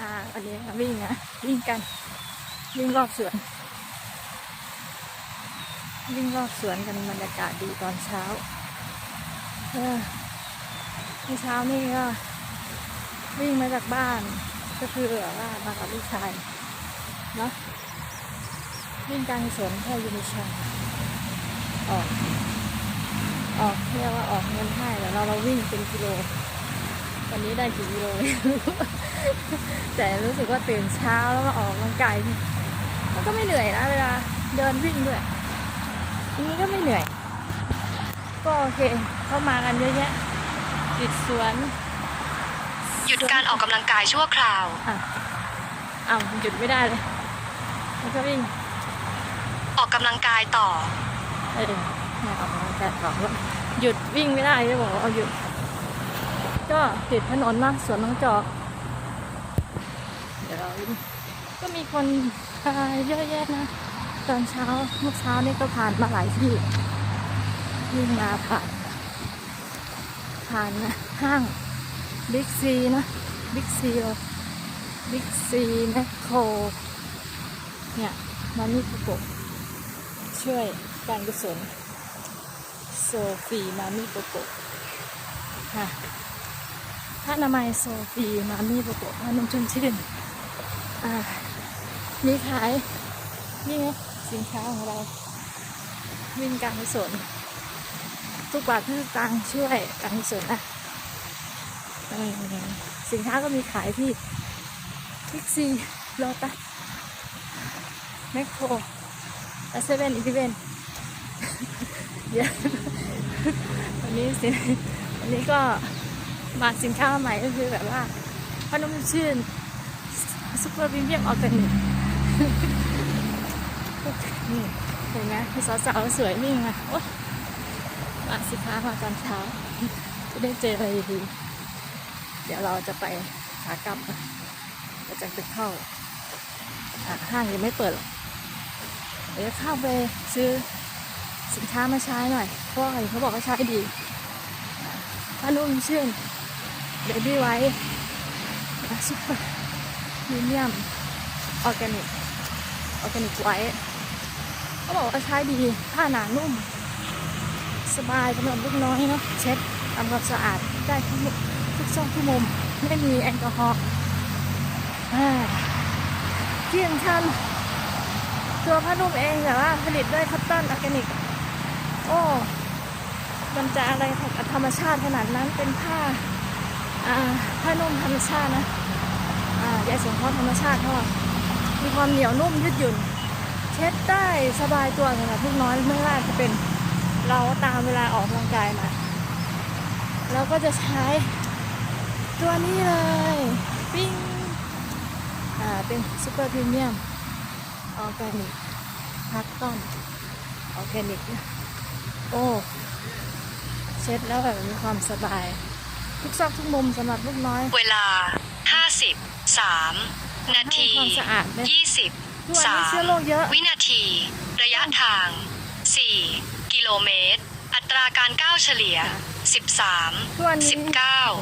อ่าวันนี้วิ่งนะวิ่งกัน วิ่งรอบสวน วิ่งรอบสวนกันบรรยากาศดีตอนเช้าเออเมื่อเช้านี่ก็วิ่งมาจากบ้าน ก็คือแบบว่ามากับลูกชายเนาะวิ่งกลางสวนแค่ยูนิชาออกออกเรียกว่าออกเงินให้แล้วเราเราวิ่งเป็นกิโล วันนี้ได้กี่กิโลไม่รู้แต่รู้สึกว่าตื่นเช้าแล้วมาออกกำลังกายมันก็ไม่เหนื่อยนะเวลาเดินวิ่งด้วยทีนี้ก็ไม่เหนื่อย ก็โอเคเข้ามากันเยอะแยะติดสวนหยุดการออกกำลังกายชั่วคราวอะอ้าวหยุดไม่ได้เลยแล้วก็วิ่งออกกำลังกายต่อเออไม่ออกกำลังกายต่อแล้วหยุดวิ่งไม่ได้เลยบอกว่าเอาหยุด ก็ติดถนนมาสวนน้องจอกเดี๋ยวก็มีคนพาเยอะแยะนะ ตอนเช้าเมื่อเช้านี่ก็ผ่านมาหลายที่วิ่งมาผ่านผ่านนะห้างบิ๊กซีนะบิ๊กซีบิ๊กซีแมคโครเนี่ยมานี่ปุโกช่วยการกุศลโซฟีมามิโปโกะค่ะ ระนามัยโซฟีมามิโปโกะพระนุ่มชุ่มชื่นอ่ามีขาย นี่ไงสินค้าของเรา วิ่งการกุศลทุกบาททุกตังช่วยการกุศลนะอสินค้าก็มีขายที่พิกซีโลตัสแมคโครเซเว่นอีเวนเดี๋ยววันนี้สิวันนี้ก็ มาสินค้าใหม่ก็คือแบบว่าพนมชื่นซุปเปอร์พรีเมียมออร์แกนิกนี่เห็นไหมสาวสาวๆสวยวิ่งมาโอ๊ยมาสิค้ามาตอนเช้า จะได้เจออะไรดี เดี๋ยวเราจะไปขากลับนะเราจะไปเข้าห้างยังไม่เปิดหรอกเดี๋ยวเข้าไปซื้อสินค้ามาใช้หน่อยเพราะว่าเขาบอกว่าใช้ดีผ้านุ่มชื่น เบบี้ไว้ซุปเปอร์พรีเมียมออร์แกนิกออร์แกนิกไว้เขาบอกว่าใช้ดีผ้าหนานุ่ม สบายสำหรับลูกน้อยเนาะเช็ดทำความสะอาดได้ทุกทุกซอกทุกมุมไม่มีแอลกอฮอล์อ่าที่สำคัญตัวผ้านุ่มเองแต่ว่าผลิตด้วยคัตตอนออร์แกนิก โอ้มันจะอะไรกับธรรมชาติขนาดนั้นเป็นผ้า ผ้านุ่มธรรมชาตินะอ่าใยสงเคราะห์ธรรมชาติเขาะมีความเหนียวนุ่มยืดหยุ่น เช็ดได้สบายตัวสำหรับลูกน้อยไม่ว่าจะเป็นเราตามเวลาออกกำลังกายมาเราก็จะใช้ตัวนี้เลยปิ้งอ่าเป็นซูเปอร์พรีเมียมออร์แกนิกพักต้นออร์แกนิกโอ้เช็ดแล้วแบบมีความสบาย ทุกซอกทุกมุมสำหรับลูกน้อย เวลา 50 3 นาที ให้ความสะอาดเลย20 ทุกวันนี้เชื้อโรคเยอะ 3 วินาที ระยะทาง 4 กิโลเมตร อัตราการก้าวเฉลี่ยทุกวันนี้13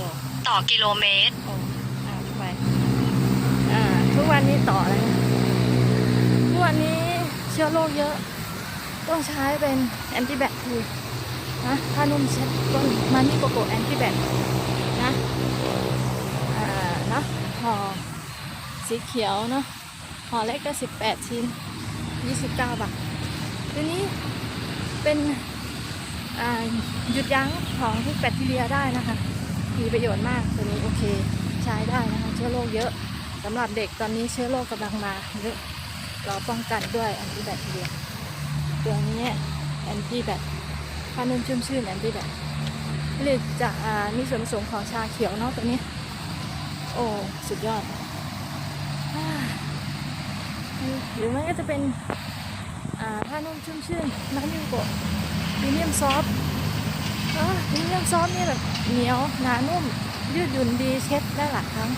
19 ต่อกิโลเมตร โอ้อ่าไปอ่าทุกวันนี้ต่อเลยนะทุกวันนี้เชื้อโรคเยอะ ต้องใช้เป็นแอนติแบคที นะถ้านุ่มเช็ดต้นมานี่โกโก้แอนติแบคนะอ่านะห่อสีเขียวเนาะห่อเล็กก็ 18 ชิ้น 29 บาททีนี้เป็นหยุดยั้งของทุกแบคทีเรียได้นะคะ มีประโยชน์มากตัวนี้โอเคใช้ได้นะคะเชื้อโรคเยอะสำหรับเด็กตอนนี้เชื้อโรคกำลังมาเยอะเราป้องกันด้วยแอนติแบคทีเรียตัวนี้แอนติแบคานุ่มชุ่มชื่นแอนติแบคผลิตจากมีส่วนผสมของชาเขียวเนาะตัวนี้ โอ้ สุดยอดอ่าหรือไม่ก็จะเป็นผ้านุ่มชุ่มชื่นน้ำมิโกะพรีเมียมซอฟต์พรีเมียมซอฟต์นี่แบบเหนียวหนานุ่ม ยืดหยุ่นดีเช็ดได้หลายครั้ง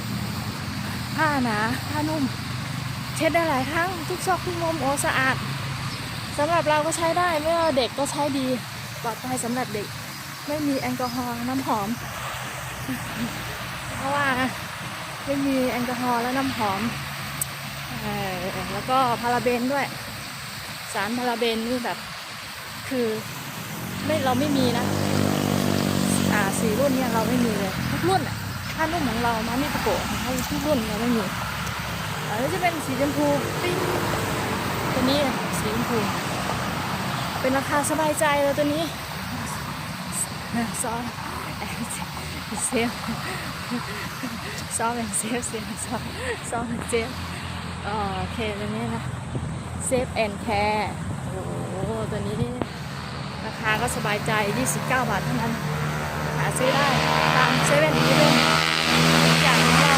ผ้าหนาผ้านุ่ม เช็ดได้หลายครั้ง ทุกซอกทุกมุมโอสะอาดสำหรับเราก็ใช้ได้ไม่ว่าเด็กก็ใช้ดี ปลอดภัยสำหรับเด็ก ไม่มีแอลกอฮอล์น้ำหอม เพราะว่าไม่มีแอลกอฮอล์และน้ำหอมออแล้วก็พาราเบนด้วย สารพาราเบนนี่แบบ คือไม่เราไม่มีนะอ่าสีรุ่นเนี่ยเราไม่มีเลยทุกรุ่นอะถ้ารุ่นของเรามานี่ตะโกะเขาทุกรุ่นเราไม่มีแล้วจะเป็นสีชมพูปิ้งตัวนี้สีชมพู เป็นราคาสบายใจเลยตัวนี้ซอแอนเซลซอแอนเซลเซลซอซอแอนเซลโอเคตัวนี้นะเซฟแอนแคร์โอ้โหตัวนี้นี่ราคาก็สบายใจ 29 บาทเท่านั้น หาซื้อได้ตามเซเว่นอีเลฟทุกอย่างของเรา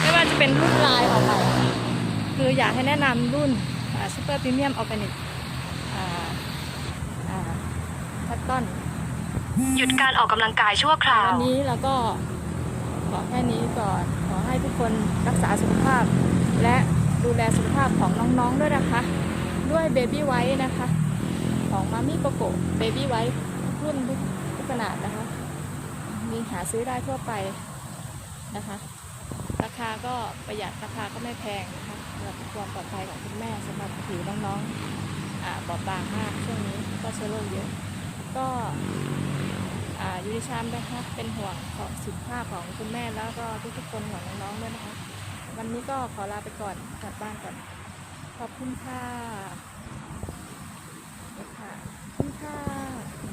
ไม่ว่าจะเป็นรุ่นลายออกไปคืออยากให้แนะนำรุ่นซูเปอร์พรีเมียมออร์แกนิกคั ตตอนหยุดการออกกำลังกายชั่วคราว วันนี้เราก็ขอแค่นี้ก่อน ขอให้ทุกคนรักษาสุขภาพ และดูแลสุขภาพของน้องๆด้วยนะคะ ด้วยเบบี้ไวท์นะคะ ของมามี่โกโกเบบี้ไวท์รุ่นทุกทุกขนาดนะคะ มีหาซื้อได้ทั่วไปนะคะ ราคาก็ประหยัดราคาก็ไม่แพงนะคะสำหรับความปลอดภัยของคุณแม่สำหรับผิวน้องๆอ่าบอบบางมากช่วงนี้ก็เชื้อโรคเยอะ ก็อ่ายูริชามนะคะเป็นห่วงของสุขภาพของคุณแม่แล้วก็ทุกๆคนของน้องๆด้วยนะคะ วันนี้ก็ขอลาไปก่อนกลับบ้านก่อน ขอบคุณค่ะขอบคุณค่ะขอบคุณค่ะ